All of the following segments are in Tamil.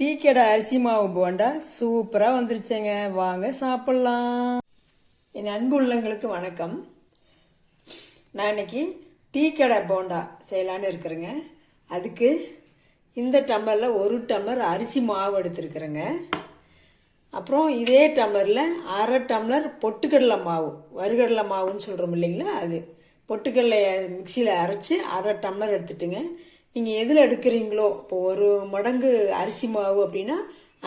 டீ கடை அரிசி மாவு போண்டா சூப்பராக வந்துருச்சேங்க. வாங்க சாப்பிட்லாம். என் அன்பு உள்ளங்களுக்கு வணக்கம். நான் இன்னைக்கு டீ கடை போண்டா செய்யலான்னு இருக்கிறேங்க. அதுக்கு இந்த டம்ளரில் ஒரு டம்ளர் அரிசி மாவு எடுத்துருக்குறேங்க. அப்புறம் இதே டம்ளரில் அரை டம்ளர் பொட்டுக்கடலை மாவு வறுகடலை மாவுன்னு சொல்கிறோம் இல்லைங்களா அது. பொட்டுக்கடலையை மிக்சியில் அரைச்சி அரை டம்ளர் எடுத்துட்டுங்க. நீங்கள் எதில் எடுக்கிறீங்களோ இப்போ ஒரு மடங்கு அரிசி மாவு அப்படின்னா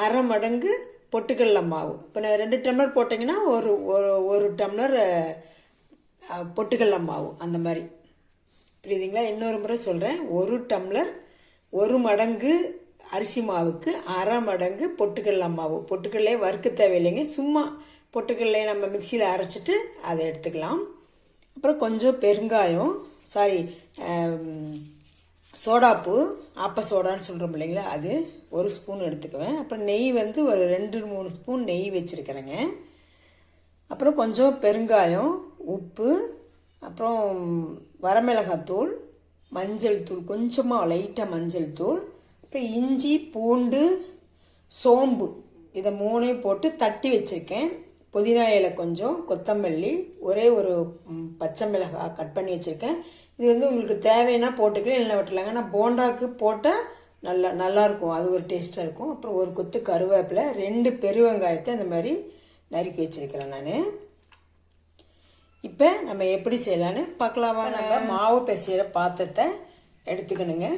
அரை மடங்கு பொட்டுக்கடல மாவு. இப்போ நான் ரெண்டு டம்ளர் போட்டிங்கன்னா ஒரு ஒரு ஒரு டம்ளர் பொட்டுக்கடல மாவு அந்த மாதிரி. புரியுதுங்களா? இன்னொரு முறை சொல்கிறேன் ஒரு டம்ளர் ஒரு மடங்கு அரிசி மாவுக்கு அரை மடங்கு பொட்டுக்கடல மாவு. பொட்டுக்கடலையே வறுக்க தேவையில்லைங்க. சும்மா பொட்டுக்கடலையை நம்ம மிக்சியில் அரைச்சிட்டு அதை எடுத்துக்கலாம். அப்புறம் கொஞ்சம் பெருங்காயம் சாரி சோடாப்பு ஆப்ப சோடான்னு சொல்கிறோம் இல்லைங்களா அது ஒரு ஸ்பூன் எடுத்துக்குவேன். அப்புறம் நெய் வந்து ஒரு ரெண்டு மூணு ஸ்பூன் நெய் வச்சுருக்கிறேங்க. அப்புறம் கொஞ்சம் பெருங்காயம் உப்பு அப்புறம் வரமிளகாத்தூள் மஞ்சள் தூள் கொஞ்சமாக லைட்டாக மஞ்சள் தூள் அப்புறம் இஞ்சி பூண்டு சோம்பு இதை மூணையும் போட்டு தட்டி வச்சுருக்கேன். புதினா இலை கொஞ்சம் கொத்தமல்லி ஒரே ஒரு பச்சை மிளகாய் கட் பண்ணி வச்சுருக்கேன். இது வந்து உங்களுக்கு தேவைன்னா போட்டுக்கலாம் இல்லை விட்டுலாங்க ஆனால் போண்டாக்கு போட்டால் நல்லா நல்லாயிருக்கும். அது ஒரு டேஸ்ட்டாக இருக்கும். அப்புறம் ஒரு கொத்து கருவேப்பிலை ரெண்டு பெருவெங்காயத்தை இந்த மாதிரி நறுக்கி வச்சிருக்கிறேன் நான். இப்போ நம்ம எப்படி செய்யலான்னு பார்க்கலாமா நம்ம மாவு பிசைகிற பாத்திரத்தை எடுத்துக்கணுங்க.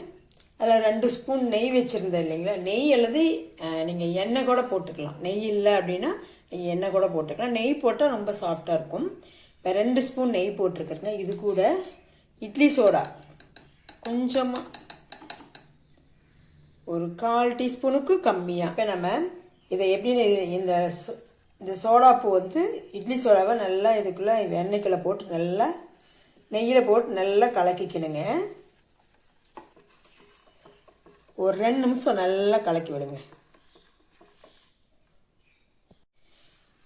அதில் ரெண்டு ஸ்பூன் நெய் வச்சுருந்தேன் இல்லைங்களா? நெய் அல்லது நீங்கள் எண்ணெய் கூட போட்டுக்கலாம். நெய் இல்லை அப்படின்னா நீங்கள் எண்ணெய் கூட போட்டுக்கலாம். நெய் போட்டால் ரொம்ப சாஃப்டாக இருக்கும். இப்போ ரெண்டு ஸ்பூன் நெய் போட்டிருக்கிறேங்க. இது கூட இட்லி சோடா. கொஞ்சமாக ஒரு கால் டீஸ்பூனுக்கு கம்மியாக இப்போ நம்ம இதை எப்படின்னு இந்த சோ- இந்த சோடாப்பு வந்து இட்லி சோடாவை நல்லா இதுக்குள்ளே எண்ணெய்க்குள்ளே போட்டு நல்லா நெய்யில் போட்டு நல்லா கலக்கிக்கணுங்க. ஒரு ரெண்டு நிமிஷம் நல்லா கலக்கி விடுங்க.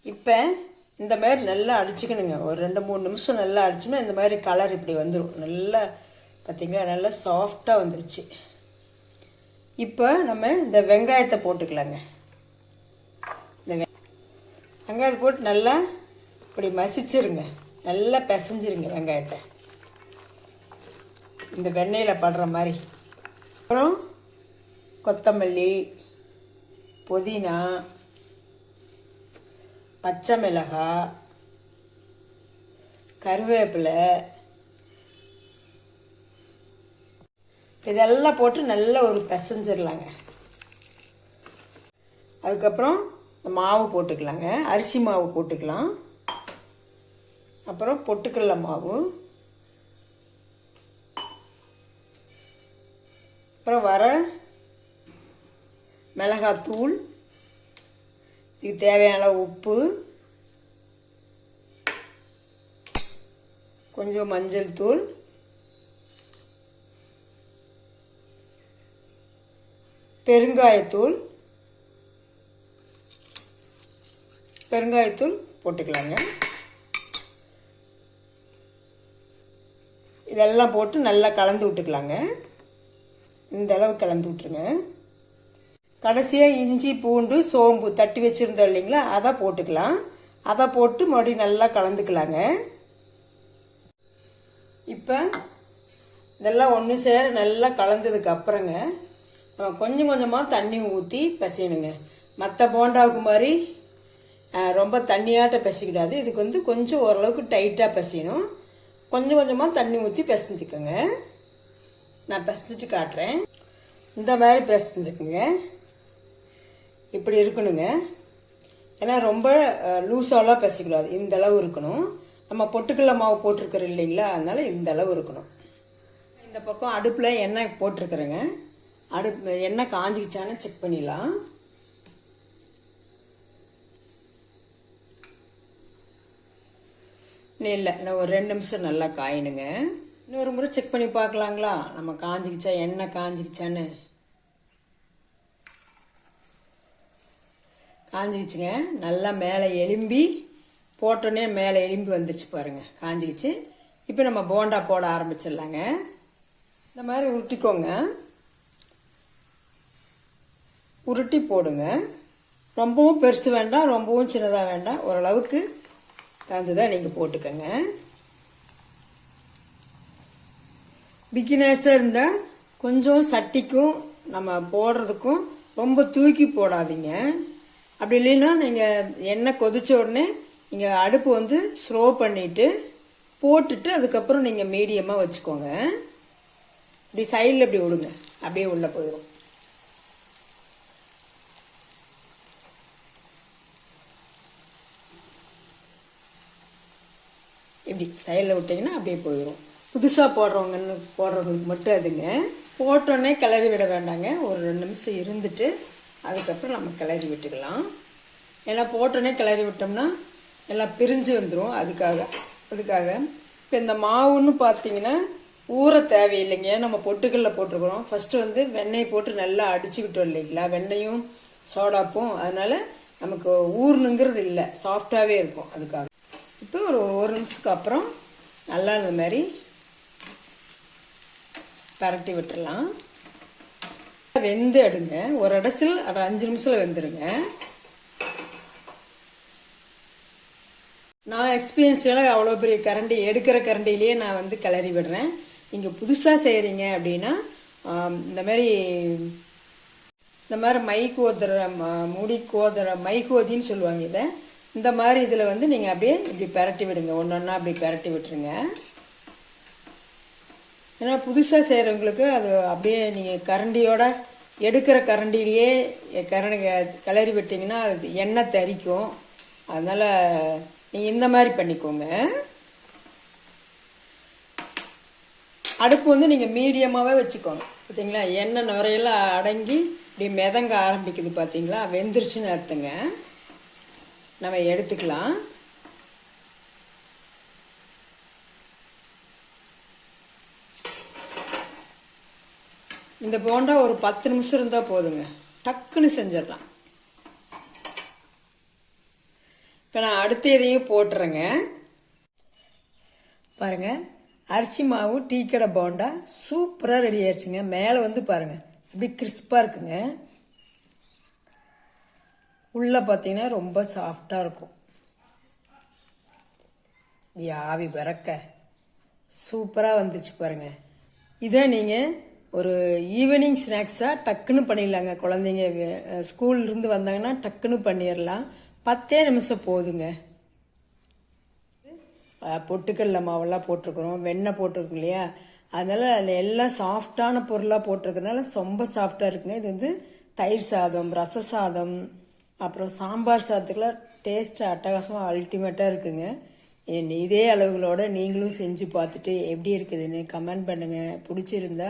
இப்போ இந்த மாதிரி நல்லா அடிச்சுக்கணுங்க. ஒரு ரெண்டு மூணு நிமிஷம் நல்லா அடிச்சோம்னா இந்த மாதிரி கலர் இப்படி வந்துடும் நல்லா பார்த்தீங்களா நல்லா சாஃப்டாக வந்துருச்சு. இப்போ நம்ம இந்த வெங்காயத்தை போட்டுக்கலாங்க. இந்த வெ- வெங்காயத்தை போட்டு நல்லா இப்படி மசிச்சிருங்க. நல்லா பிசைஞ்சிருங்க வெங்காயத்தை. இந்த வெண்ணெயில் படுற மாதிரி. அப்புறம் கொத்தமல்லி புதினா பச்சை மிளகாய் கருவேப்பிலை. இதெல்லாம் போட்டு நல்லா ஒரு பிசைஞ்சிடலாங்க. அதுக்கப்புறம் மாவு போட்டுக்கலாங்க. அரிசி மாவு போட்டுக்கலாம். அப்புறம் பொட்டுக்கடலை மாவு. அப்புறம் வர மிளகாத்தூள் இதுக்கு தேவையான உப்பு கொஞ்சம் மஞ்சள் தூள் பெருங்காயத்தூள் பெருங்காயத்தூள் போட்டுக்கலாங்க. இதெல்லாம் போட்டு நல்லா கலந்து விட்டுக்கலாங்க. இந்த அளவு கலந்து விட்டுருங்க. கடைசியாக இஞ்சி பூண்டு சோம்பு தட்டி வச்சுருந்தோம் இல்லைங்களா? அதை போட்டுக்கலாம். அதை போட்டு மறுபடியும் நல்லா கலந்துக்கலாங்க. இப்போ இதெல்லாம் ஒன்று சேர நல்லா கலந்ததுக்கு அப்புறங்க நம்ம கொஞ்சம் கொஞ்சமாக தண்ணி ஊற்றி பிசையணுங்க. மற்ற போண்டாவுக்கு மாதிரி ரொம்ப தண்ணியாட்ட பிசைக்கூடாது இதுக்கு வந்து கொஞ்சம் ஓரளவுக்கு டைட்டாக பிசையணும். கொஞ்சம் கொஞ்சமாக தண்ணி ஊற்றி பிசைஞ்சுக்கோங்க. நான் பிசைஞ்சிட்டு காட்டுறேன். இந்த மாதிரி பிசைஞ்சுக்குங்க. இப்படி இருக்கணுங்க. ஏன்னா ரொம்ப லூஸாலாம் பிசைக்கூடாது. இந்த அளவு இருக்கணும். நம்ம பொட்டுக்கல்ல மாவு போட்டிருக்கிறோம் இல்லைங்களா? அதனால இந்த அளவு இருக்கணும். இந்த பக்கம் அடுப்பில் எண்ணெய் போட்டிருக்கிறேங்க. அடுப்பு எண்ணெய் காஞ்சிக்கிச்சான்னு செக் பண்ணிடலாம். இல்லை. இன்னும் ஒரு ரெண்டு நிமிஷம் நல்லா காயணுங்க. இன்னொரு முறை செக் பண்ணி பார்க்கலாங்களா? நம்ம காஞ்சிக்கிச்சா எண்ணெய் காஞ்சிக்கிச்சான்னு. காஞ்சிக்கிச்சுங்க. நல்லா மேலே எலும்பி போட்டோன்னே மேலே எலும்பி வந்துச்சு பாருங்கள் காஞ்சிக்கிச்சு. இப்போ நம்ம போண்டா போட ஆரம்பிச்சிடலாங்க. இந்த மாதிரி உருட்டிக்கோங்க. உருட்டி போடுங்க. ரொம்பவும் பெருசு வேண்டாம் ரொம்பவும் சின்னதாக வேண்டாம். ஓரளவுக்கு தகுந்துதான் நீங்கள் போட்டுக்கோங்க. பிகினர்ஸாக இருந்தால் கொஞ்சம் சட்டிக்கும் நம்ம போடுறதுக்கும் ரொம்ப தூக்கி போடாதீங்க. அப்படி இல்லைன்னா நீங்கள் எண்ணெய் கொதித்த உடனே நீங்கள் அடுப்பு வந்து ஸ்லோ பண்ணிவிட்டு போட்டுட்டு அதுக்கப்புறம் நீங்கள் மீடியமாக வச்சுக்கோங்க. இப்படி சைடில் இப்படி விடுங்க. அப்படியே உள்ளே போயிடும் இப்படி சைடில் விட்டிங்கன்னா அப்படியே போயிடும் புதுசாக போடுறவங்கன்னு போடுறவங்களுக்கு மட்டும் அதுங்க. போட்டோன்னே கிளறி விட வேண்டாங்க. ஒரு ரெண்டு நிமிஷம் இருந்துட்டு அதுக்கப்புறம் நம்ம கிளறி விட்டுக்கலாம். ஏன்னா போட்டோன்னே கிளறி விட்டோம்னா எல்லாம் பிரிஞ்சு வந்துடும் அதுக்காக அதுக்காக. இப்போ இந்த மாவுன்னு பார்த்தீங்கன்னா ஊற தேவையில்லைங்க. நம்ம பொட்டுக்கல்ல போட்டிருக்கிறோம். ஃபஸ்ட்டு வந்து வெண்ணெய் போட்டு நல்லா அடிச்சுக்கிட்டோம் இல்லைங்களா? வெண்ணையும் சோடாப்பும். அதனால் நமக்கு ஊர்னுங்கிறது இல்லை. சாஃப்டாகவே இருக்கும் அதுக்காக. இப்போ ஒரு ஒரு நிமிஷத்துக்கு அப்புறம் நல்லா இந்த மாதிரி பரட்டி விட்டுடலாம். வெந்து எடுங்க. ஒரு இடசில் ஒரு அஞ்சு நிமிஷத்தில் வெந்துடுங்க நான் எக்ஸ்பீரியன்ஸ்லாம் அவ்வளோ பெரிய கரண்டி எடுக்கிற கரண்டிலேயே நான் வந்து கிளறி விடுறேன். நீங்கள் புதுசாக செய்கிறீங்க அப்படின்னா இந்த மாதிரி இந்த மாதிரி மை கோதுற முடி கோதுற மை கோதின்னு சொல்லுவாங்க இதை. இந்த மாதிரி இதில் வந்து நீங்கள் அப்படியே இப்படி பெரட்டி விடுங்க. ஒன்று ஒன்றா அப்படி பெரட்டி விட்டுருங்க. ஏன்னா புதுசாக செய்கிறவங்களுக்கு அது அப்படியே நீங்கள் கரண்டியோட எடுக்கிற கரண்டிலேயே கரண்டி கிளறி விட்டிங்கன்னா அது எண்ணெய் தரிக்கும். அதனால் நீங்கள் இந்த மாதிரி பண்ணிக்கோங்க. அடுப்பு வந்து நீங்கள் மீடியமாகவே வச்சுக்கோங்க. பார்த்தீங்களா எண்ணெய் நுரையெல்லாம் அடங்கி இப்படி மிதங்க ஆரம்பிக்குது பார்த்தீங்களா வெந்துருச்சுன்னு அர்த்தங்க. நம்ம எடுத்துக்கலாம். இந்த போண்டா ஒரு பத்து நிமிஷம் இருந்தால் போதுங்க. டக்குன்னு செஞ்சிடலாம். இப்போ நான் அடுத்த இதையும் போட்டுறேங்க. பாருங்க. அரிசி மாவு டீ கடை போண்டா சூப்பராக ரெடி ஆயிடுச்சுங்க. மேலே வந்து பாருங்க. அப்படி கிறிஸ்பாக இருக்குங்க. உள்ளே பார்த்தீங்கன்னா ரொம்ப சாஃப்டாக இருக்கும். இப்படி ஆவி பறக்க சூப்பராக வந்துச்சு பாருங்க. இதை நீங்கள் ஒரு ஈவினிங் ஸ்நாக்ஸாக டக்குன்னு பண்ணிடலாங்க. குழந்தைங்க ஸ்கூல்லேருந்து இருந்து வந்தாங்கன்னா டக்குன்னு பண்ணிடலாம். பத்தே நிமிஷம் போதுங்க. பொட்டுக்கடல மாவெல்லாம் போட்டிருக்கிறோம். வெண்ணெய் போட்டிருக்கோம் இல்லையா? அதனால் அதில் எல்லாம் சாஃப்டான பொருளாக போட்டிருக்கறனால ரொம்ப சாஃப்டாக இருக்குங்க. இது வந்து தயிர் சாதம் ரச சாதம் அப்புறம் சாம்பார் சாதத்துக்குலாம் டேஸ்ட் அட்டகாசமாக அல்டிமேட்டாக இருக்குங்க. என் இதே அளவுகளோட நீங்களும் செஞ்சு பார்த்துட்டு எப்படி இருக்குதுன்னு கமெண்ட் பண்ணுங்கள் பிடிச்சிருந்தா